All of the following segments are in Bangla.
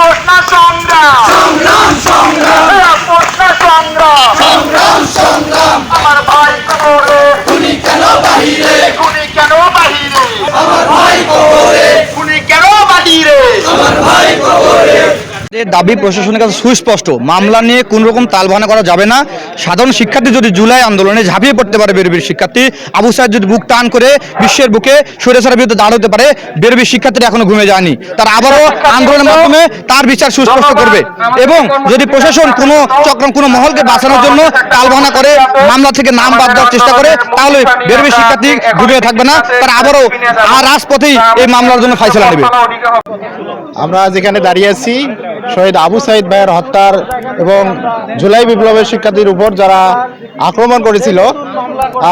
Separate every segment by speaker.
Speaker 1: রাজপথ না সংগ্রাম।
Speaker 2: সংগ্রাম সংগ্রাম
Speaker 1: রাজপথ না সংগ্রাম
Speaker 2: সংগ্রাম। সংগ্রাম
Speaker 1: আমার ভাই কবরে
Speaker 2: খুনি কেন বাহিরে
Speaker 1: খুনি কেন বাহিরে
Speaker 2: আমার ভাই কবরে
Speaker 1: খুনি কেন বাহিরে
Speaker 2: আমার ভাই কবরে
Speaker 3: এর দাবি প্রশাসনের কাছে সুস্পষ্ট। মামলা নিয়ে কোন রকম তালবাহানা করা যাবে না। সাধারণ শিক্ষার্থী যদি জুলাই আন্দোলনে ঝাঁপিয়ে পড়তে পারে বেরবির শিক্ষার্থী, আবু সাহেব যদি বুক টান করে বিশ্বের বুকে সৈরাচারের বিরুদ্ধে দাঁড়াতে পারে, বেরবির শিক্ষার্থীরা এখনও ঘুমে যায়নি। তারা আবারও আন্দোলনের মাধ্যমে তার বিচার সুস্পষ্ট করবে। এবং যদি প্রশাসন কোনো চক্রম, কোনো মহলকে বাঁচানোর জন্য তালবাহানা করে, মামলা থেকে নাম বাদ দেওয়ার চেষ্টা করে, তাহলে বেরবির শিক্ষার্থী ঘুমিয়ে থাকবে না। তারা আবারও রাজপথেই এই মামলার জন্য ফাইসলা নেবে।
Speaker 4: আমরা যেখানে দাঁড়িয়ে আছি শহীদ আবু সাইদ ভাইয়ের হত্যার এবং জুলাই বিপ্লবের শিক্ষার্থীর উপর যারা আক্রমণ করেছিল,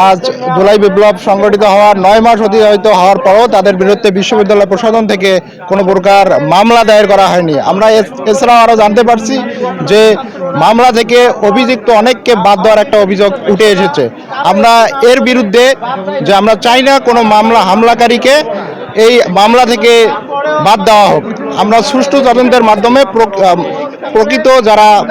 Speaker 4: আজ জুলাই বিপ্লব সংগঠিত হওয়ার নয় মাস অতিবাহিত হওয়ার পরও তাদের বিরুদ্ধে বিশ্ববিদ্যালয় প্রশাসন থেকে কোনো প্রকার মামলা দায়ের করা হয়নি। আমরা এছাড়াও আরও জানতে পারছি যে মামলা থেকে অভিযুক্ত অনেককে বাদ দেওয়ার একটা অভিযোগ উঠে এসেছে। আমরা এর বিরুদ্ধে যে আমরা চাই না কোনো মামলা হামলাকারীকে এই মামলা থেকে বাদ দেওয়া হোক। আমরা সুষ্ঠু তদন্তের মাধ্যমে প্র- প্রকৃত যারা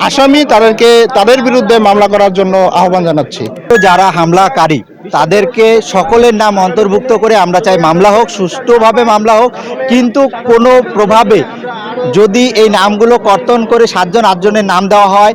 Speaker 4: আসামি তাদেরকে, তাদের বিরুদ্ধে মামলা করার জন্য আহ্বান জানাচ্ছি।
Speaker 3: যারা হামলাকারী, তাদেরকে সকলের নাম অন্তর্ভুক্ত করে আমরা চাই মামলা হোক, সুষ্ঠুভাবে মামলা হোক, কিন্তু কোনো প্রভাবে যদি এই নামগুলো কর্তন করে সাতজন, আটজনের নাম দেওয়া হয়,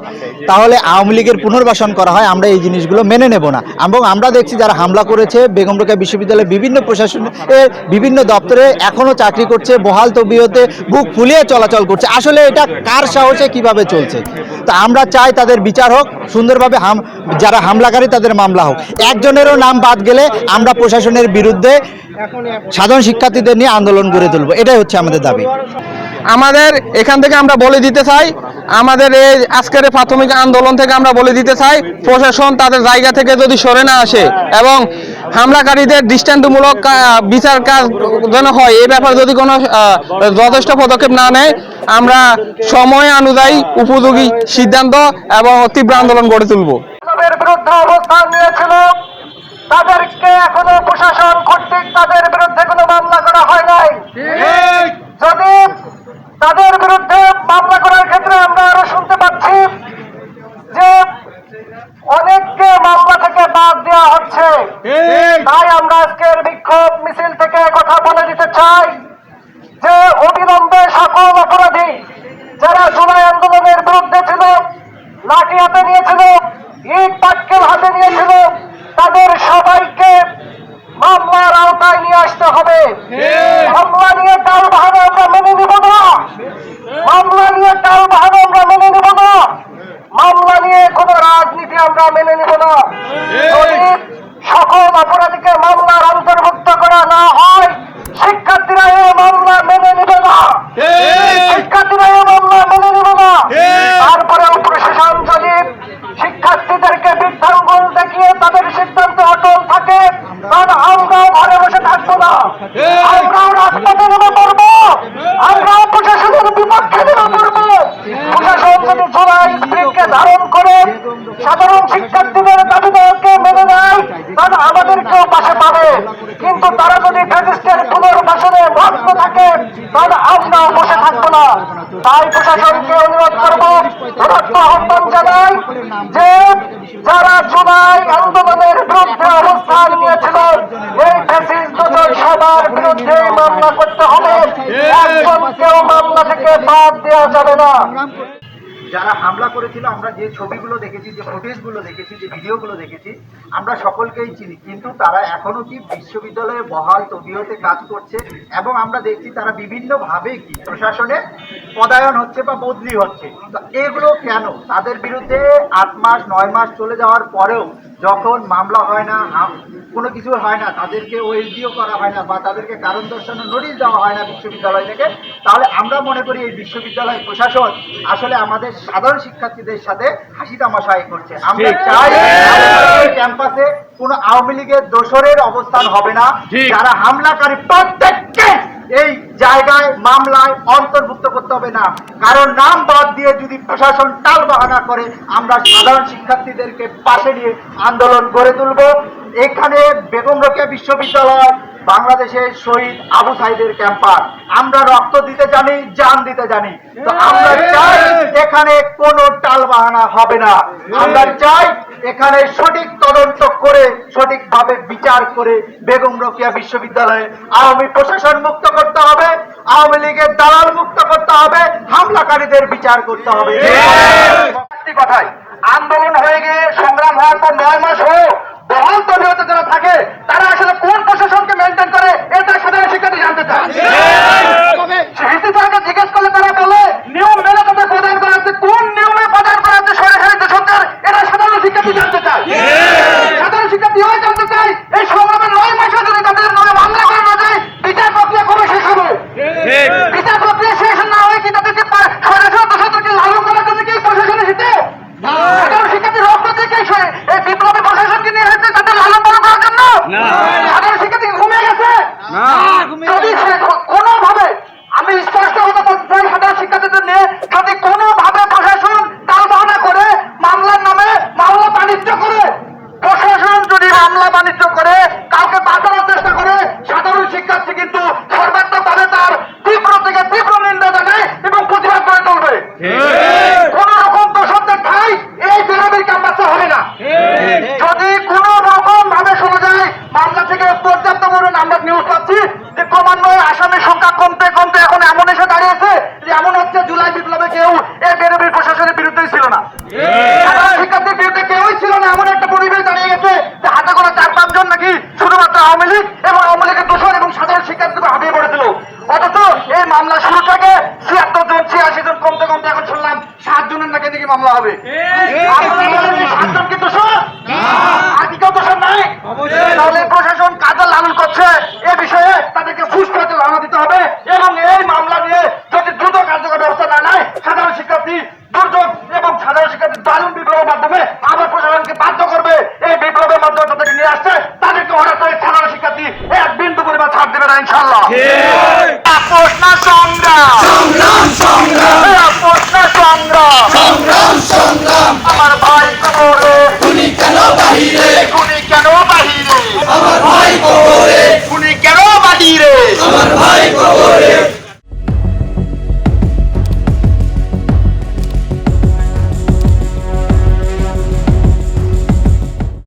Speaker 3: তাহলে আওয়ামী লীগের পুনর্বাসন করা হয়, আমরা এই জিনিসগুলো মেনে নেব না। এবং আমরা দেখছি যারা হামলা করেছে, বেগম রোকেয়া বিশ্ববিদ্যালয়ের বিভিন্ন প্রশাসনের বিভিন্ন দপ্তরে এখনও চাকরি করছে, বহাল তবিয়তে বুক ফুলিয়ে চলাচল করছে। আসলে এটা কার সাহসে কীভাবে চলছে? তা আমরা চাই তাদের বিচার হোক, সুন্দরভাবে হাম যারা হামলাকারী, তাদের মামলা হোক। একজনেরও নাম বাদ গেলে আমরা প্রশাসনের বিরুদ্ধে সাধারণ শিক্ষার্থীদের নিয়ে আন্দোলন গড়ে তুলবো। এটাই হচ্ছে আমাদের দাবি।
Speaker 5: আমাদের এখান থেকে আমরা বলে দিতে চাই, আমাদের এই আজকের প্রাথমিক আন্দোলন থেকে আমরা বলে দিতে চাই, প্রশাসন তাদের জায়গা থেকে যদি সরে না আসে এবং হামলাকারীদের দৃষ্টান্তমূলক বিচার কাজ যেন হয়, এই ব্যাপারে যদি কোনো যথেষ্ট পদক্ষেপ না নেয়, আমরা সময় অনুযায়ী উপযোগী সিদ্ধান্ত এবং তীব্র আন্দোলন গড়ে তুলব।
Speaker 1: বিরুদ্ধে অবস্থান নিয়েছিল তাদেরকে এখনও প্রশাসন কর্তৃক তাদের বিরুদ্ধে কোনো মামলা করা হয় নাই যদি তাদের বিরুদ্ধে মামলা করার ক্ষেত্রে আমরা আরও শুনতে পাচ্ছি যে অনেককে মামলা থেকে বাদ দেওয়া হচ্ছে তাই আমরা আজকের বিক্ষোভ মিছিল থেকে কথা বলে দিতে চাই যে অবিলম্বে সকল অপরাধী যারা জুলাই আন্দোলনের বিরুদ্ধে ছিল লাঠি হাতে নিয়েছিল ইট পাটকেল হাতে নিয়েছিল তাদের সবাইকে মামলার আওতায় নিয়ে আসতে হবে মামলা নিয়ে টাল বাহানো আমরা মেনে নিব না মামলা নিয়ে টাল বাহানো আমরা মেনে নিব না মামলা নিয়ে কোনো রাজনীতি আমরা মেনে নিব না। সকল অপরাধীকে মামলার অন্তর্ভুক্ত করা না হয় শিক্ষার্থীরা এই মামলা মেনে নিবে না। শিক্ষার্থীরা এই মামলা মেনে নিবে না। তারপরেও প্রশাসন যদি শিক্ষার্থীদেরকে বৃদ্ধাঙ্গুল দেখিয়ে তাদের সিদ্ধান্ত অটল থাকে তাহলে আমরাও ঘরে বসে থাকব না আমরাও রাজপথে নেমে পড়ব আমরাও প্রশাসনের বিপক্ষে নেমে পড়ব প্রশাসন যদি জুলাই স্প্রিটকে ধারণ করে সাধারণ শিক্ষার্থীদের দাবিদারকে মেনে নেয় তাহলে আমাদেরকেও পাশে পাবে। কিন্তু তারা যদি ফ্যাসিস্টের পুনর্বাসনে মগ্ন থাকে, তাহলে আমরাও বসে থাকব না। তাই প্রশাসনকে অনুরোধ করব দূরত্ব আহ্বান জানাই যে যারা জুলাই আন্দোলনের বিরুদ্ধে অবস্থান নিয়েছিল এই ফ্যাসিস্ট সবার বিরুদ্ধে মামলা করতে হবে। একজন কেউ মামলা থেকে বাদ দেওয়া যাবে না।
Speaker 6: যারা হামলা করেছিল, আমরা যে ছবিগুলো দেখেছি, যে ফুটেজগুলো দেখেছি, যে ভিডিওগুলো দেখেছি, আমরা সকলকেই চিনি। কিন্তু তারা এখনও কি বিশ্ববিদ্যালয়ে বহাল তবিয়তে কাজ করছে এবং আমরা দেখছি তারা বিভিন্নভাবে কি প্রশাসনে পদায়ন হচ্ছে বা বদলি হচ্ছে। এগুলো কেন? তাদের বিরুদ্ধে আট মাস, নয় মাস চলে যাওয়ার পরেও যখন মামলা হয় না কোনো কিছু হয় না তাদেরকে ওএসডিও করা হয় না বা তাদেরকে কারণ দর্শানোর নোটিশ দেওয়া হয় না বিশ্ববিদ্যালয় থেকে তাহলে আমরা মনে করি এই বিশ্ববিদ্যালয় প্রশাসন আসলে আমাদের সাধারণ শিক্ষার্থীদের সাথে হাসি তামাশাই করছে। আমরা চাই ক্যাম্পাসে কোনো আওয়ামী লীগের দোসরের অবস্থান হবে না। যারা হামলাকারী প্রত্যেককে এই জায়গায় মামলায় অন্তর্ভুক্ত করতে হবে না। কারণ নাম বাদ দিয়ে যদি প্রশাসন টাল বাহানা করে আমরা সাধারণ শিক্ষার্থীদেরকে পাশে নিয়ে আন্দোলন গড়ে তুলব। এখানে বেগম রোকেয়া বিশ্ববিদ্যালয়
Speaker 7: বাংলাদেশের শহীদ আবু সাইদের ক্যাম্পার আমরা রক্ত দিতে জানি জান দিতে জানি। তো আমরা চাই এখানে কোনো টাল বাহানা হবে না। আমরা চাই এখানে সঠিক তদন্ত করে সঠিকভাবে বিচার করে বেগম রোকেয়া বিশ্ববিদ্যালয়ে আওয়ামী প্রশাসন মুক্ত করতে হবে আওয়ামী লীগের দালাল মুক্ত করতে হবে হামলাকারীদের বিচার করতে হবে। কথাই আন্দোলন হয়ে গিয়ে সংগ্রাম হওয়ার পর নয় মাস হয়ে তবিয়তে যারা থাকে তারা আসলে কোন প্রশাসনকে মেনটেন করে এটা সাধারণ শিক্ষার্থী জানতে চায় হিসি স্যারকে জিজ্ঞেস করলে তারা বলে নিয়ম মেনে তাদের প্রদান করা হচ্ছে কোন নিয়মে প্রদান করা হচ্ছে সরাসরি দেশকের এটা সাধারণ শিক্ষার্থী জানতে চায় সাধারণ শিক্ষার্থী হয় জানতে চাই এই সংগ্রামের নয় মাসে যদি তাদের নামে মামলা করে না যায় বিচার প্রক্রিয়া কবে শেষ হবে বিচার প্রক্রিয়া শেষ না হয়ে কি তাদেরকে পা- সরাসরি দোষাত্মকে লালন করার জন্য কি প্রশাসনের হিতে সাধারণ শিক্ষার্থী রক্ত থেকে সে- এই বিপ্লবী প্রশাসনকে নিয়ে এসেছে তাদের লালন পালন করার জন্য সাধারণ শিক্ষার্থী কি ঘুমিয়ে গেছে যদি সে কোনোভাবে আমি স্পষ্ট হতে বলতে চাই সাধারণ শিক্ষার্থীদের নিয়ে যদি কোনোভাবে প্রশাসন তাল বাহানা করে মামলার নামে মামলা বাণিজ্য করে প্রশাসন যদি মামলা বাণিজ্য করে কাউকে বাঁচানোর চেষ্টা করে শিক্ষার্থী কিন্তু সর্বাত্মকভাবে তার তীব্র থেকে তীব্র নিন্দা জানায় এবং প্রতিবাদ করে তুলবে। কোন রকম দোষকদের ঠাই এই বেরোবির ক্যাম্পাসে হবে না। যদি কোন রকম ভাবে শোনা যায় মামলা থেকে পর্যাপ্ত পরিমাণ আমরা নিউজ পাচ্ছি যে ক্রমান্বয়ে আসামের সংখ্যা কমতে কমতে এখন এমন এসে দাঁড়িয়েছে যে এমন হচ্ছে জুলাই বিপ্লবে কেউ এই বেরোবির প্রশাসনের বিরুদ্ধেই ছিল না সাধারণ শিক্ষার্থীর বিরুদ্ধে কেউই ছিল না এমন একটা পরিবেশ দাঁড়িয়ে গেছে যে হাতে কোনো চার পাঁচজন নাকি শুধুমাত্র আওয়ামী লীগ এবং আওয়ামী লীগের দোষর এবং সাধারণ হাঁপিয়ে পড়েছিল। অথচ এই মামলা শুরু থেকে ছিয়াত্তর জন ছিয়াশি জন কমতে কমতে এখন শুনলাম সাত জনের নাকি দিকে মামলা হবে। সাতজন কিন্তু দোষর? আর কি কেউ দোষর নাই? তাহলে প্রশাসন পারো ইনশাল্লাহ আপোষ না সংগ্রাম।
Speaker 2: সংগ্রাম সংগ্রাম।
Speaker 7: আপোষ না সংগ্রাম।
Speaker 2: সংগ্রাম আমার ভাই কেন বাহিরে? কেন বাহিরে?